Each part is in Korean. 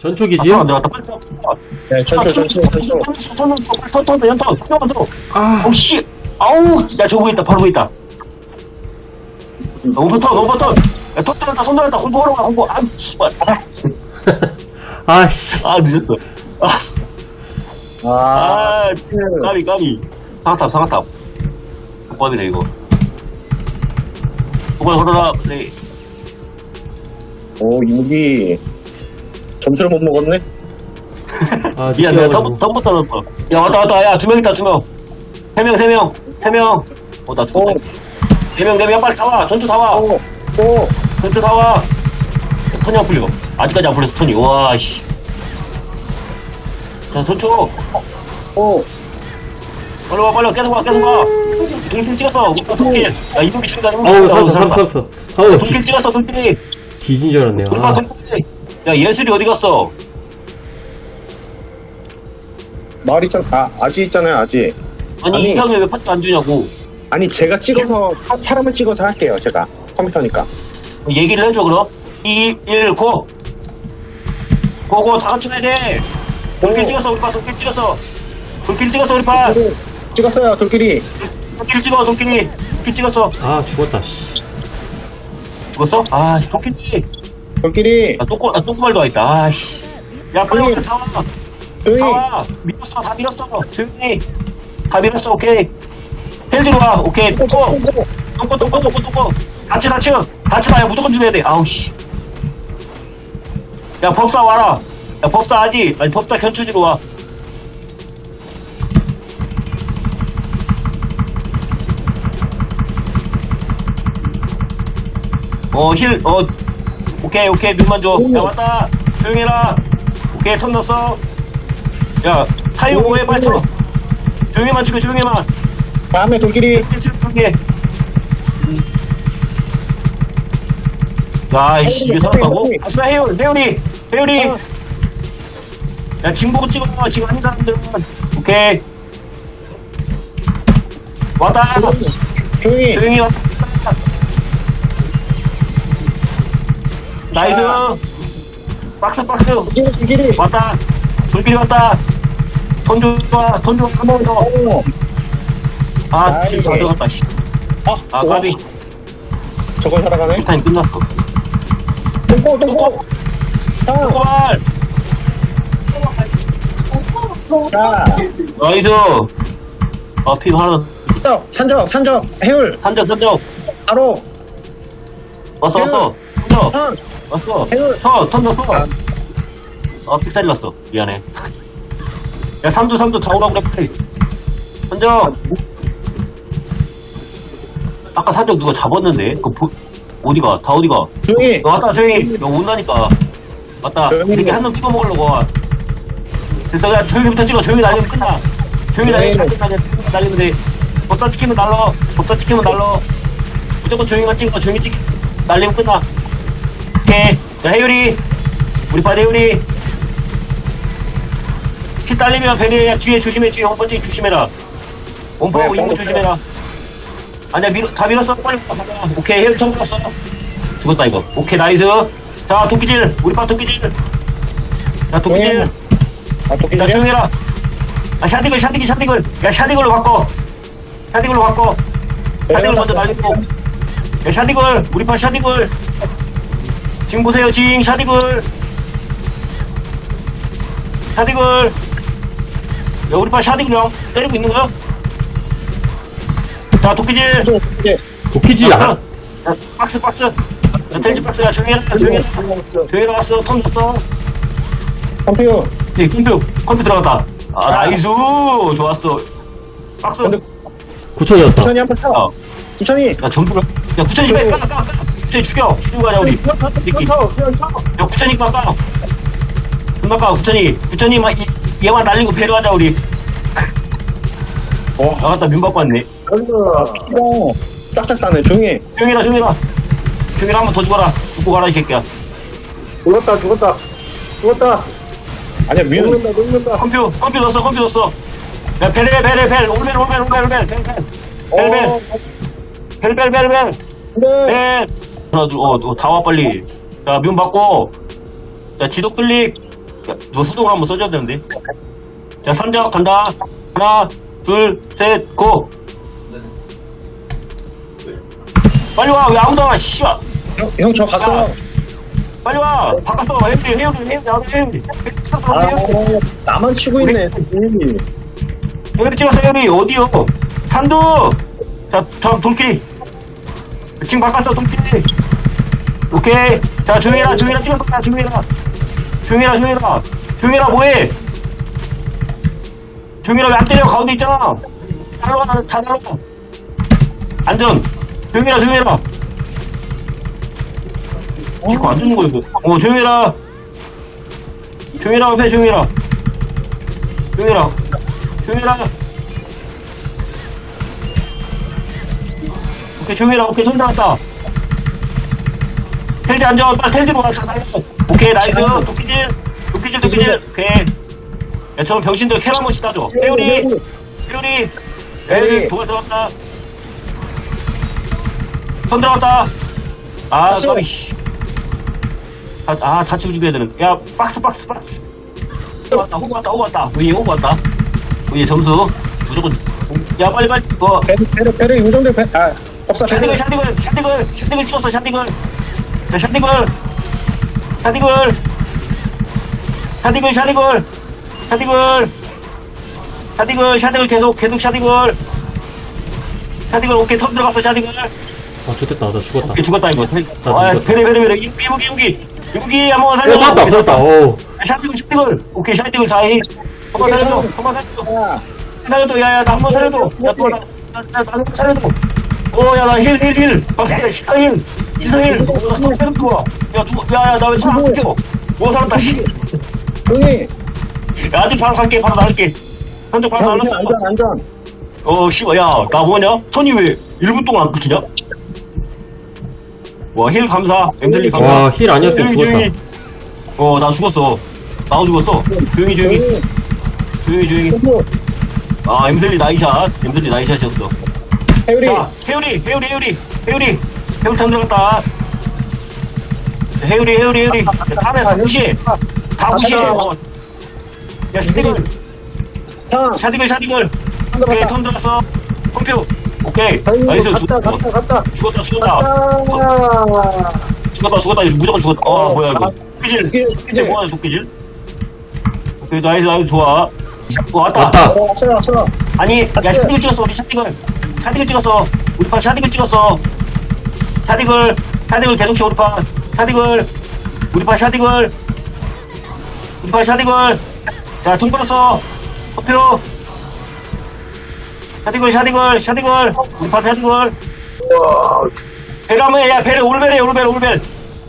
전초기지요? 안 내갔다. 빨리 타. 네, 전초, 전초, 전초. 턴, 턴, 턴, 턴, 연턴. 턴, 턴. 아, 아우, 씨. 아우, 야, 저거 있다. 바로 있다. 오버턴, 오버턴. 야, 턴 들었다, 손 들었다. 홍보하러 가, 홍보. 아, 씨발. 아, 아씨. 아, 늦었어. 아, 아, 아, 까비, 까비. 상하탑, 상하탑. 뻔이네, 이거. 그걸 걸어라, 네. 오, 이무기. 점수를 못 먹었네? 아, 미안, 내가 늦게가지고. 덤, 덤부터 넣었어. 야, 왔다, 왔다. 야, 두 명 있다, 두 명. 세 명, 세 명. 세 명. 어, 나 오, 죽었다. 네 명, 네 명, 빨리 다 와. 전투 다 와. 오, 오. 전투 다 와. 턴이 안 풀려. 아직까지 안 풀렸어, 턴이. 와, 씨. 자, 전투. 오, 빨리 와, 빨리 와. 계속 와, 계속 와. 동킬 찍었어. 동킬. 야, 이동기 죽인다, 이동기 죽인다. 살았어, 살았어, 살았어. 어우, 동킬 찍었어, 동킬이. 뒤진 줄 알았네요. 오빠 아, 동킬이. 야, 예술이 어디 갔어? 말 있잖아. 아, 아지 있잖아요, 아지. 아니, 아니. 이 형이 왜 파티 안 주냐고. 아니, 제가 찍어서, 사- 사람을 찍어서 할게요, 제가. 컴퓨터니까. 얘기를 해줘, 그럼. 2, 1, 고! 고고, 다 같이 해야 돼! 돌길 오. 찍었어, 우리 파, 돌길 찍었어! 돌길 찍었어, 우리 파! 찍었어요, 돌끼리. 돌길 찍어, 돌길이! 돌길 찍었어! 아, 죽었다, 씨. 죽었어? 아, 돌길이! 돌끼리. 아, 똥꼬, 아, 똥꼬말도 와있다, 아씨. 야, 빨리 형님. 와, 다 와! 조용히. 다 와! 밀었어, 다 밀었어! 조용히! 다 밀었어, 오케이! 헬기로 와, 오케이! 똥꼬! 똥꼬, 똥꼬, 똥꼬, 똥꼬! 다치, 다치! 다치 마야 무조건 죽여야 돼, 아우, 씨. 야, 법사 와라! 야, 법사 아지? 아니, 법사 견추지로 와. 어, 힐, 어, 오케이, 오케이, 눈만 줘. 야, 왔다! 조용해라! 오케이, 턴 넣었어. 야, 타이어 뭐해, 빨리 쳐! 조용히만 죽여, 조용히만! 다음에 돌끼리. 조용히 야, 이씨, 이게 살았다고? 아싸, 해율, 해율이! 해율이! 어. 야, 지금 보고 찍어, 지금 아닌 사람들은. 오케이. 왔다! 조용히. 조용히 왔다! 나이스! 박스, 박스! 돌끼리, 돌끼리. 왔다! 불길이 왔다! 돈 줘, 돈 줘, 한번 더! 오. 아, 나이스. 진짜 들어갔다, 씨. 아, 아, 와. 까비. 저걸 살아가네. 타임 끝났어. 똥꼬, 똥꼬. 자, 골! 자. 나이스! 아, 피 하나, 산적, 산적, 산적. 해율. 산적, 산적! 바로. 왔어, 왔어! 산적! 선. 왔어! 해율. 터, 턴! 아, 픽살이 났어. 미안해. 야, 3두, 3두, 좌우라고 그래, 빨리. 산적! 아까 산적 누가 잡았는데? 그, 보, 어디가? 다 어디가? 조용히. 야, 왔다, 조용히! 야, 온다니까. 왔다. 조용히. 이렇게 한놈 찍어 먹으려고 와. 됐어, 야, 조용히부터 찍어. 조용히 날리면 끝나. 조용히 날리면 조용히. 끝나. 조용히 날리면 돼. 법사 찍히면 날러. 법사 찍히면 날러. 무조건 조용히만 찍어. 조용히 찍, 날리면 끝나. 오케이. 자, 해율이. 우리 반 해율이. 피 딸리면 베리야 뒤에 조심해. 뒤에 홈번지 조심해라. 원파하고 네, 뻥 조심해라. 아니야, 밀어, 다 밀었어. 빨리. 오케이, 처음 밀었어. 죽었다, 이거. 오케이, 나이스. 자, 도끼질. 우리 반 도끼질. 자, 도끼질. 조용히. 아, 야, 돌끼리야? 조용해라. 아, 샤딩글, 샤딩글, 샤딩글. 야, 샤딩글로 바꿔. 샤딩글로 바꿔. 샤딩글 먼저 날리고. 야, 샤딩글. 우리 파 샤딩글. 지금 보세요, 징, 샤딩글. 샤딩글. 야, 우리 파 샤딩글 형 때리고 있는 거야? 자, 도끼질. 도끼질 야, 안, 야, 박스, 박스. 야, 텔지 박스야, 조용해라, 조용해라. 조용해라, 왔어. 턴 넣었어. 컴퓨터. 네, 컴퓨, 컴퓨 들어갔다. 아, 자. 나이스! 좋았어. 박수. 근데 구천이었다. 구천이 한번 타. 어. 구천이. 야, 전부를. 야, 구천이 빨리 까까, 까까. 구천이 죽여. 죽이고 가자, 우리. 새끼. 야, 구천이 까까. 금방 까, 구천이. 구천이, 막, 이- 얘만 날리고 배려하자, 우리. 와, 나갔다, 민 받고 왔네. 어, 짝짝 따네. 조용히. 해. 조용히라, 조용히라. 조용히라 한 번 더 죽어라. 죽고 가라, 이 새끼야. 죽었다 죽었다 죽었다 아니야, 뮤. 녹는다 녹는다 컴퓨, 컴퓨 넣었어, 컴퓨 넣었어. 야, 벨, 벨, 벨, 벨. 올벨, 올벨, 올벨, 벨, 벨, 벨. 벨, 벨. 어, 벨, 벨, 벨, 벨. 네. 네. 하나, 둘, 어, 어, 다 와, 빨리. 자, 면 받고. 자, 지도 클릭. 야, 너 수동을 한번 써줘야 되는데. 자, 삼적 간다. 하나, 둘, 셋, 고! 빨리 와, 왜 아무도 안 와, 씨발! 형 저 갔어. 빨리 와! 바꿨어, 헤어리, 헤어리, 헤어리, 나도 헤어리. 아, 헤어리, 나만 치고 있네. 헤어리 찍었어, 헤어리, 어디요? 산두! 자, 저, 돌끼리. 지금 바꿨어, 돌끼리. 오케이. 자, 조용해라, 조용해라, 찍었어, 조용해라. 조용해라, 조용해라. 조용해라, 뭐해? 조용해라, 왜 안 때려? 가운데 있잖아. 잘 나와, 잘 나와. 안전. 조용해라, 조용해라. 이거 안 주는 거야, 이거. 어, 조용해라. 조용해라, 앞에 조용해라. 조용해라. 조용해라. 오케이, 조용해라. 오케이, 손 잡았다. 텔지 앉아. 빨리 텔지로 가. 자, 나이스. 오케이, 나이스. 도끼질. 도끼질, 도끼질. 오케이. 야, 저런 병신들 캐한 번씩 따줘. 회오리. 회오리. 회오리. 도가 들어갔다. 손 들어갔다. 아, 다쳐. 까비, 씨. 아, 아, 다치고 죽여야 되는. 야, 박스, 박스, 박스. 호구 왔다, 호구 왔다, 호구 왔다. 위에 호구 왔다. 위에 점수. 무조건. 야, 빨리, 빨리. 어, 배를 배를 배를 요정들 배. 아 배를. 샤딩글, 샤딩글, 샤딩글, 샤딩글 찍었어, 샤딩글. 자, 샤딩글. 샤딩글. 샤딩글, 샤딩글. 샤딩글. 샤딩글, 샤딩글 계속, 계속 샤딩글. 샤딩글, 오케이, 턴 들어갔어, 샤딩글. 아, 좋됐다. 나 죽었다. 오케이, 죽었다, 이거. 아, 죽었다. 베레, 베레, 베레. 이무기, 이무기, 이무기. 이무기, 한번 어, 살려. 살았다, 살았다. 어. 샤딩글, 샤딩글. 오케이, 샤딩글 다이. 한번 살려줘, 한번 살려줘. 야, 살려줘, 야, 야, 나 한번 살려줘. 야, 또, 나, 나, 나, 나, 나 살려줘. 오, 야, 나 힐, 힐, 힐. 아, 야, 시사 힐. 시사 힐. 어, 나 또, 살려줘. 야, 누구, 야, 야, 나왜 손안 끊겨? 오, 살았다, 씨. 형님. 야, 아직 바로 갈게, 바로 나갈게. 한쪽 바로 형 날랐어. 안전 안전. 어, 씨발, 야, 나 뭐냐? 손이 왜 1분 동안 안 끊기냐? 와, 힐 감사. 엠들리 감사. 와, 힐 아니었으면 죽었다. 조용히. 어, 나 죽었어. 나도 죽었어. 조용히, 조용히. 조용히, 조용히. 형님. 아, 엠들리 나이샷. 엠들리 나이샷이었어. 해율이. 자, 해우리, 해우리, 해우리, 해우리, 해우리 탐 들어갔다. 해우리, 해우리, 해우리. 탄에 다 무시해. 다 무시해. 어. 야, 샤디글, 탕. 샤디글, 샤디글. 탕 오케이. 턴 들어갔어. 컴퓨. 오케이. 나이스. 갔다, 갔다, 갔다. 죽었다, 죽었다. 갔다. 죽었다, 죽었다. 무조건 죽었다. 어, 어, 뭐야, 이거. 아, 도끼질. 도끼질. 뭐하냐, 도끼질. 오케이, 나이스, 나이스, 좋아. 어, 왔다. 왔다. 어. 아니, 야, 샤딩을 찍었어, 우리 샤딩을. 샤딩을 찍었어. 우리 판 샤딩을 찍었어. 샤딩을, 샤딩을 계속 쳐, 우리 판. 샤딩을, 우리 판 샤딩을. 우리 판 샤딩을. 자, 돈 벌었어. 허표. 샤딩을, 샤딩을, 샤딩을. 우리 판 샤딩을. 배라면, 야, 배를, 올베레, 올베레, 올베레.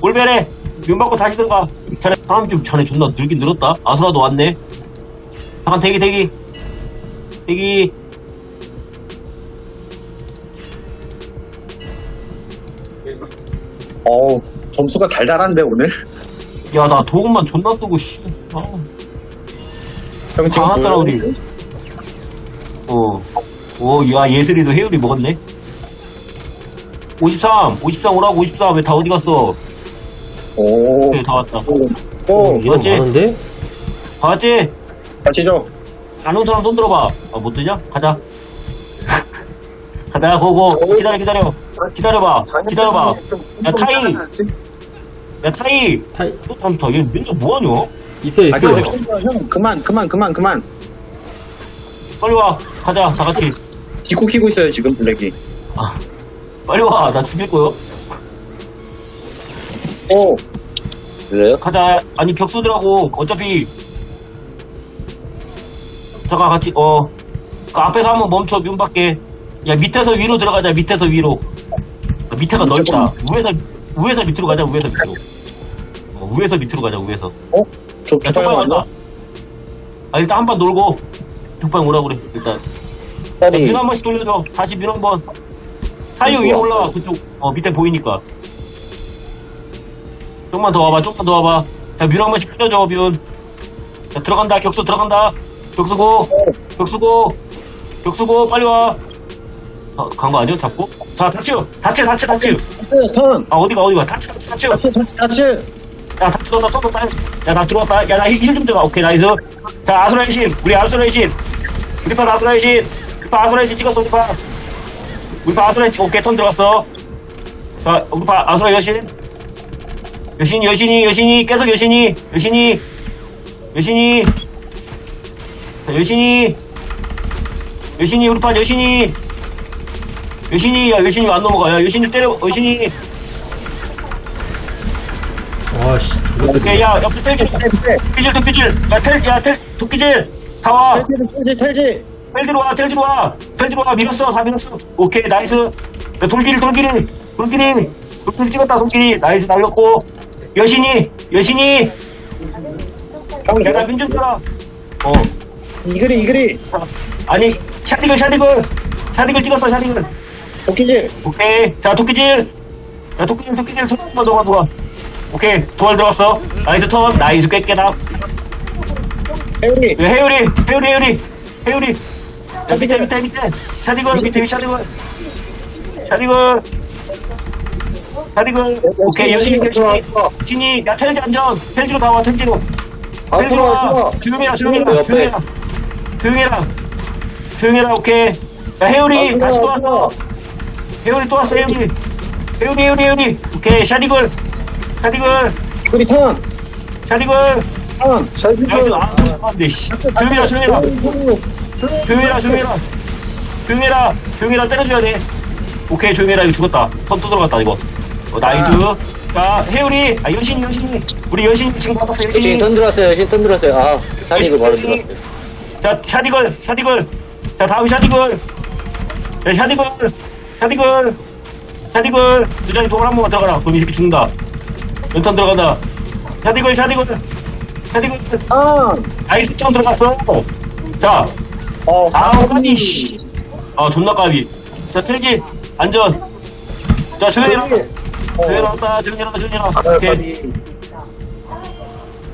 올베레. 윤 받고 다시 들어가. 자네, 사람 좀, 자네 존나 늘긴 늘었다. 아수라도 왔네. 잠깐, 대기, 대기. 대기. 어우 점수가 달달한데 오늘. 야, 나 도움만 존나 쓰고, 씨. 아, 형 지금 강하더라, 뭐- 우리. 어. 오, 야, 예슬이도 해율이 먹었네. 53, 53 오라고, 53. 왜 다 어디 갔어? 오. 그래, 다 왔다. 오. 어, 이거 맞지? 많은데? 다 왔지? 가시죠. 안온 사람 손 들어봐. 아, 못 드냐? 가자. 가자, 고고. 기다려, 기다려. 기다려봐. 기다려봐. 야, 타이. 야, 타이. 타이, 또 탐타. 얘 맨날 뭐하냐? 있어, 아, 있어. 형, 형 그만 그만 그만 그만. 빨리 와. 가자, 다 같이. 디코 키고 있어요 지금 블랙이. 아, 빨리 와. 나 죽일 거요. 오. 그래요? 가자. 아니, 격수들하고, 어차피. 잠깐, 같이, 어. 그 앞에서 한번 멈춰, 문 밖에. 야, 밑에서 위로 들어가자, 밑에서 위로. 아, 밑에가 넓다. 위에서, 위에서 밑으로 가자, 위에서 밑으로. 어, 위에서 밑으로 가자, 위에서. 어? 저 야, 쪽방? 간다. 아, 일단 한 번 놀고, 쪽방 오라 그래, 일단. 야. 밀한 번씩 돌려줘. 다시 밀한 번. 사유 위에 올라와, 그쪽. 어, 밑에 보이니까. 좀만 더 와봐, 좀만 더 와봐. 자, 밀한 번씩 뿌려줘, 뮤. 자, 들어간다, 격수 들어간다. 격수고, 격수고, 격수고, 빨리 와. 어, 간거 아니야, 잡고? 자, 다치, 다치, 다치, 다치. 네, 턴. 아, 어디가, 어디가. 다치, 다치, 다치. 다치 다치 다치. 야, 다 들어왔다, 또 들어왔다. 야, 나 들어왔다. 야, 나힐좀 들어가. 오케이, 나이스. 자, 아수라의 신. 우리 아수라의 신. 우리 파 아수라의 신. 우리 파 아수라의 신 찍었어, 우리 파. 우리 파 아수라의 신. 오케이, 턴 들어갔어. 자, 우리 파 아수라 여신. 여신이, 여신이, 여신이, 계속 여신이, 여신이, 여신이. 자, 여신이. 여신이, 우리 파 여신이. 여신이, 야, 여신이 안 넘어가. 야, 여신이 때려, 여신이. 와씨 오케이, 야, 옆에 텔질, 텔질, 도끼질. 야, 텔, 야, 텔, 도끼질. 다 와. 텔지 텔지 텔지로 와, 텔지로 와. 텔지로 와, 밀었어, 다 밀었어. 오케이, 나이스. 야, 돌길이, 돌길이, 돌길이. 돌길 찍었다, 돌길이. 나이스, 날렸고. 여신이, 여신이. 야, 나 민준 들어. 어. 이글이 이글이 아니, 샤디글, 샤디글. 샤디글 찍었어, 샤디글. 도끼질 오케이. 자, 도끼질. 자, 도끼질, 도끼질. 손만 너가 누가. 오케이. 도발 들어갔어. 나이스 턴. 나이스 꿰깨다. 해우리 야, 해유리, 해유리, 해유리. 해유리. 자, 밑에, 밑에, 밑에. 샤디글, 밑에, 샤디글. 샤디글. 샤디글. 오케이, 여신이, 여신이. 신이, 야, 텔지 안전. 텔지로 나와, 텔지로. 아, 텔지로 와. 조용해라, 그 조용해라. 조용해라. 조용해라. 조용해라, 오케이. 야, 해유리, 아, 다시 또 들어와, 왔어. 해유리 또 왔어, 해유리. 해유리, 해유리, 해유리. 오케이, 샤디글. 샤디글. 그리 턴 샤디글. 턴. 나이스, 아, 안 돼, 씨. 조용해라, 조용해라. 조용해라, 조용해라. 조용해라, 조용해라, 때려줘야 돼. 오케이, 조용해라, 이거 죽었다. 턴또 들어갔다, 이거. 어, 나이스. 자, 해우리, 아, 여신이, 여신이. 우리 여신이 지금 받았어, 여신 여신이. 턴 들어왔어요. 여신 턴 들어왔어요. 아, 샤디그 바로 여신이. 들어왔어요. 자, 샤디걸, 샤디걸. 자, 다음 샤디걸. 자, 샤디걸, 샤디걸, 샤디걸. 두장이 도발 한 번만 들어가라. 그럼 이 새끼 죽는다. 연턴 들어간다. 샤디걸, 샤디걸. 샤디걸. 턴. 나이스 점 들어갔어. 자, 어, 아, 까비, 씨. 아, 존나 까비. 자, 틀기, 안전. 자, 조용해라. 조용해라, 왔다. 조용해라, 조용해라. 오케이,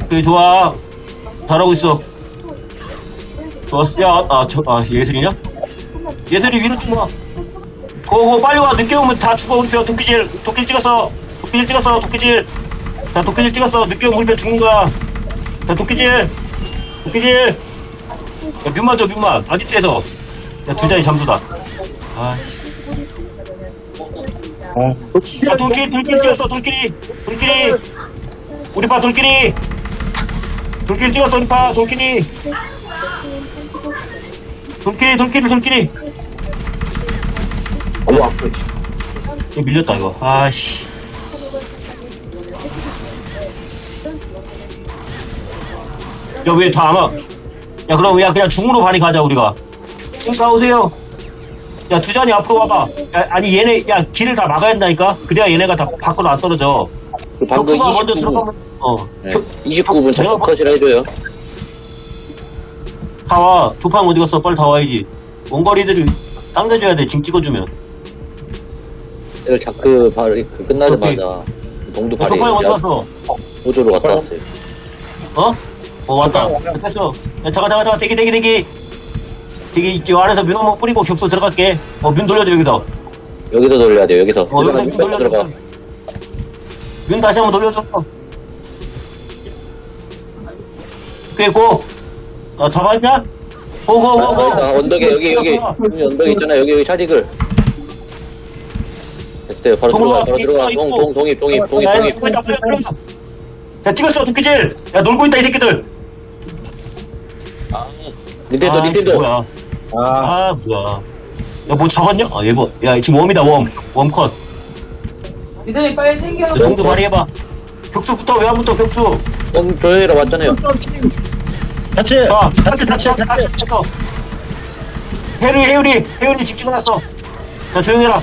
오케이, 좋아. 잘하고 있어. 좋았어. 야, 아, 저, 아, 예술이냐? 예술이 위로 좀 와. 고고, 빨리 와. 늦게 오면 다 죽어, 우리 뼈. 도끼질, 도끼질 찍었어. 도끼질 찍었어, 도끼질. 자, 도끼질 찍었어. 늦게 오면 우리 뼈 죽는 거야. 자, 도끼질. 도끼질. 야, 줘, 뮤만. 아지트에서. 야, 두 잔이 잠수다. 아, 씨. 아, 돌끼리, 돌끼리 찍었어, 돌끼리. 돌끼리. 우리 파, 돌끼리. 돌끼리 찍었어, 우리 파, 돌끼리. 돌끼리, 돌끼리, 돌끼리. 어머 아프 이거 밀렸다, 이거. 아씨. 야, 왜 다 안 와? 야, 그럼, 야, 그냥 중으로 발이 가자, 우리가. 중 가오세요. 야, 두 잔이 앞으로 와봐. 야, 아니, 얘네, 야, 길을 다 막아야 된다니까? 그래야 얘네가 다 밖으로 안 떨어져. 그 방금 격수가 먼저 29분. 들어가면, 어. 네. 격- 29분 내가 잠깐 컷이라 해줘요. 다 와. 조팡 어디 갔어? 빨리 다 와야지. 원거리들이 당겨줘야 돼, 징 찍어주면. 이걸 자크 바로 그 끝나자마자 동두 야, 발이 조팡이 어디 갔어? 보조로 갔다 왔어요. 어? 어, 왔다. 됐어. 야, 잠깐, 잠깐, 잠깐, 대기, 대기, 대기. 대기, 있지. 안에서 면 한번 뿌리고 격수 들어갈게. 어, 면 돌려줘, 여기서. 여기서 돌려야 돼요. 여기서. 어, 여기서 면 돌려줘. 들어가. 면 다시 한번 돌려줘. 그래, 고. 어, 잡았냐? 고, 고, 고, 고. 아, 언덕에 여기 여기 여기 언덕에 있잖아. 여기 여기 차디글. 됐어요. 바로 들어가. 바로 들어가. 동, 동, 동입, 동입, 동입, 야, 동입. 야, 빨리 잡아, 빨리 잡아. 야, 찍었어, 도끼질. 야, 놀고 있다, 이 새끼들. 닌텐도, 아, 닌텐도. 뭐야. 아 아, 뭐야. 야, 뭐 잡았냐? 아, 얘 뭐. 야, 지금 웜이다, 웜. 웜 컷. 이들이 빨리 챙겨. 야, 정도 발휘해봐. 격수부터, 왜안 붙어, 격수. 동 조여라 왔잖아요. 같이 자, 다치, 다치, 다치, 다치. 해리, 해리, 해리 집중해놨어. 자, 조용해라.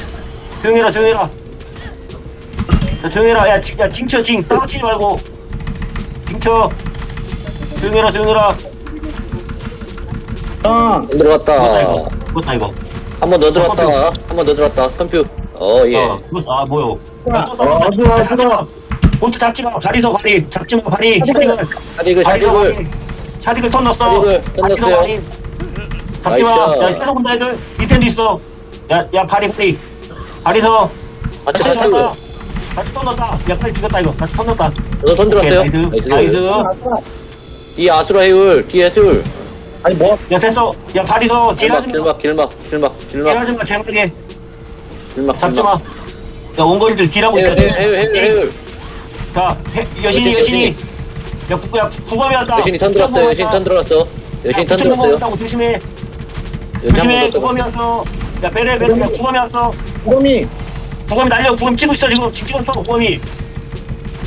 조용해라, 조용해라. 자, 조용해라. 야, 징, 야, 징쳐, 징. 싸우치지 말고. 징쳐. 조용해라, 조용해라. 턴안 들어갔다. 죽었다, 이거. 죽었다, 이거. 한 번 더 들어왔다. 한 번 더 들어왔다. 컴퓨. 어, 예. 어, 죽었어. 아, 뭐요. 어, 들어와, 들어와. 볼트 잡지 마. 자리서 발이. 잡지 마, 발이. 샤디글. 샤디글 턴. 샤디글 턴 자리서 넣었어요. 발이. 잡지 마. 나이스. 야, 계속 온다, 애들. 밑에도 있어. 야, 야, 발이, 발이. 발이서. 같이 차디글. 마. 같이 턴 넣었다. 야, 빨리 죽였다, 이거. 같이 턴 넣었다. 저도 턴 들었어요. 오케이, 나이스. 나이스. 뒤에 아수라 해울, 뒤에 해울. 아니 뭐 야, 됐어. 야, 발이서 길막, 딜하지 마. 길막, 길막, 길막, 길막, 마, 제목에. 길막, 잡지 마. 길막. 야, 원거리들 딜하고 있다. 해울, 해울, 해울. 자, 해, 여신이, 여신, 여신이. 야, 구, 야, 구검이 왔다. 여신이 턴 들었어요. 여신이 턴 들었어. 여신이 턴 들었어요. 왔다고 조심해. 여신 조심해, 한번 더 구검이 왔어. 야, 베레, 베레, 야, 구검이 왔어. 구검이 구검이 날려, 구검 치고 있어, 지금. 지금 찍었어, 구검이.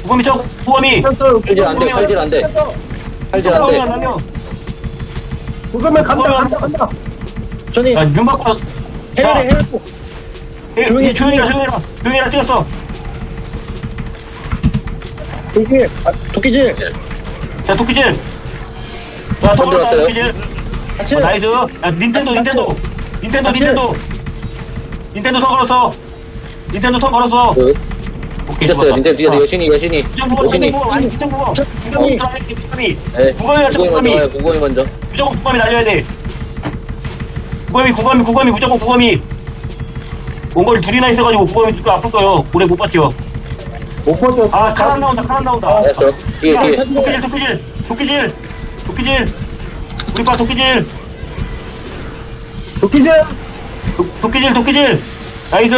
구검이 쳐, 구검이. 칼질 안 돼, 칼질 안 돼. 칼질 안 구검이 돼. 구검을 간다 간다 간다 전이 야, 눈 바꿔. 해열고 예, 조용히, 예, 조용히 해라, 조용히 해라. 조용히 해라, 찍었어. 도끼 아, 도끼질 자, 도끼질. 들었다, 들어왔어요. 도끼질. 같이 어, 나이스. 야, 닌텐도, 닌텐도. 닌텐도. 닌텐도. 닌텐도 턴 걸었어. 닌텐도 턴 걸었어. 그, 오케이, 뒤졌어요. 닌텐 뒤에서 여신이, 여신이, 부정부검, 여신이. 부정부검, 아니, 들어가야 돼, 부검이. 네, 구검이 맞죠, 구공이 먼저 구검이. 와요, 구공이 먼저. 무조건 구검이 날려야 돼. 구검이, 구검이, 구검이, 무조건 구검이. 원거리 둘이나 있어가지고 구검이 누가 아플 거예요. 오래 못 버텨. 못 버텨 아, 카란 나온다, 카란 나온다. 됐어. 뒤에, 야, 뒤에. 도끼질, 도끼질, 도끼질, 도끼질. 우리 빠 도끼질, 도끼질 도, 도끼질, 도끼질. 나이스.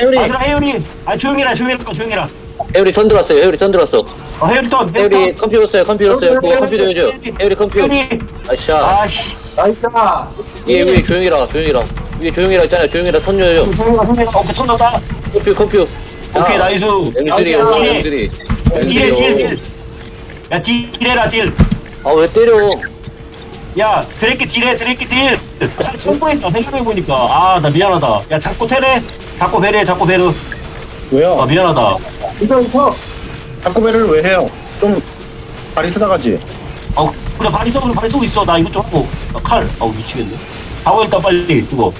해열이 아들아, 혜연이. 아, 조용해라, 조용해라, 조용해라. 해울이 턴 들었어요. 해울이 턴 들었어. 어, 혜연이 턴, 해울이 턴. 컴퓨터 써요. 컴퓨터 써요. 그거 컴퓨터 해줘. 해울이 컴퓨터. 혜연이. 아샤. 아씨. 나이스다 뒤에 위에 조용히라, 조용히라. 위에 조용히라 있잖아요. 조용히라 턴 줘요. 조용해라, 조용해라. 오케이, 턴 넣었다. 컴퓨, 컴퓨. 오케이, 나이스. M3, 야, M3, 딜, M3. 딜, 딜, 딜. M3요. 야, 딜, 딜해라, 딜. 아, 왜 때려? 야, 드래키 딜해, 드래키 딜. 성공했어, 생각해보니까. 아, 나 미안하다. 야, 자꾸 테레. 자꾸 베레, 자꾸 베르. 아, 왜요 미안하다. 이거 쳐 다코베를 왜 해요 좀 발이 쓰다가지 어, 그래, 발이 쏘고, 발이 쏘고 있어. 나 이거 좀 하고. 나 칼. 아우, 미치겠네. 하고 일단 빨리, 그거.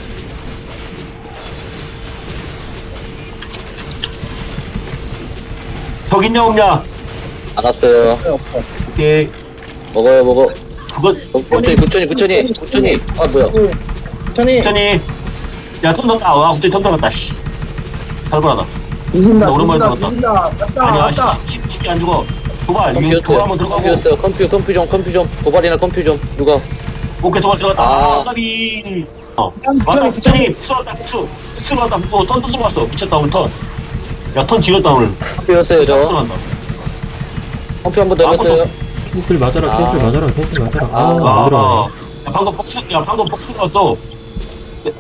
적 있냐, 없냐? 알았어요. 오케이. 먹어요, 먹어. 그거, 어, 구천이, 구천이, 구천이, 구천이. 아, 뭐야. 천이 부천이. 야, 손 넣었다. 와, 갑자기 손 넣었다, 씨. 살벌하다. 죽인다 나 오랜만에 죽인다 들었다. 죽인다 아니야, 왔다 씨, 씨, 쉽게 안 죽어. 도발, 이거 도발 한번 들어가고. 컴퓨터, 컴퓨, 컴퓨 좀, 컴퓨 좀. 도발이나 컴퓨 좀. 누가? 오케이, 도발 들어갔다. 아. 아, 까비. 어. 부천, 맞다, 부천이, 부천이. 북수 왔다, 북수. 북수 왔다, 북수. 턴, 턴 들어갔어. 미쳤다, 오늘 턴. 야, 턴 지렸다, 오늘. 컴퓨였어요, 저. 들어간다. 컴퓨 한 번 더 아무것도 넣었어요. 캔슬 맞아라, 아. 캔슬 맞아라, 캔슬 맞아라. 아, 아, 안 들어가네. 야, 방금 폭수, 야, 방금 폭수 들어갔어.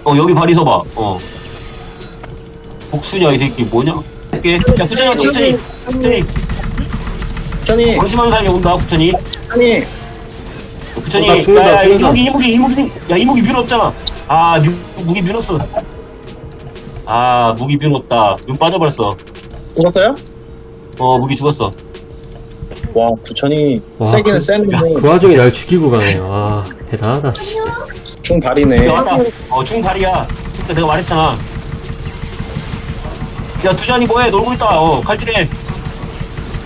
어, 여기 발이 서봐. 어. 복수냐, 이 새끼, 뭐냐? 이게 야, 부천이, 부천이, 부천이. 천이 방심하는 사람이 온다, 부천이. 천이 부천이. 어, 나 죽는다, 야, 야, 죽는다. 이무기, 이무기, 이무기. 야, 이무기 뮤 없잖아. 아, 뮤, 무기 뮤 없어. 아, 무기 뮤 없다. 눈 빠져버렸어. 죽었어요? 어, 무기 죽었어. 와 구천이 와, 세기는 그, 센데 야, 그 와중에 날 죽이고 가네. 아, 대단하다, 씨. 중발이네 야, 왔다. 어, 중발이야. 그러니까 내가 말했잖아. 야, 두잔이 뭐해? 놀고 있다. 어, 칼질해.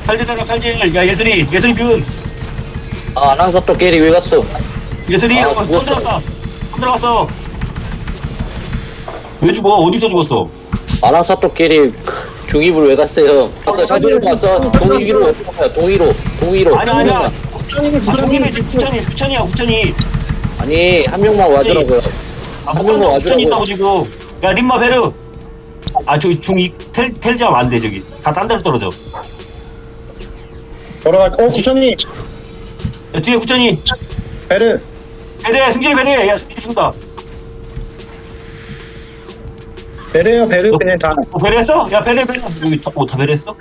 칼질해라, 칼질. 야, 예슬이, 예슬이 뷰. 아, 랑사 또 깨리 왜 갔어? 예슬이, 아, 어, 손 죽었어. 들어갔다. 손 들어갔어. 왜 죽어? 어디서 죽었어? 아랑사 또 깨리 중입으로 왜 갔어요? 아까 사진을 봤어. 동의로? 동의로, 동의로. 아니야, 아니야. 아, 부천이야, 부천이. 아니, 한 명만 와주라고요. 아, 한 명만 목전도 부천이 와주라고. 있다고 지금. 야, 림마 베르. 아, 저기 중이, 텔, 텔지하면 안 돼, 저기. 다 딴 데로 떨어져. 돌아갈 어 구천이 야, 뒤에 부천이. 베르 베레, 승진이 베레. 야, 승진이 죽는다. 베르요 베르 그냥 다 어, 베레 했어? 야, 베레, 베레. 여기, 다, 어, 다 베레 했어?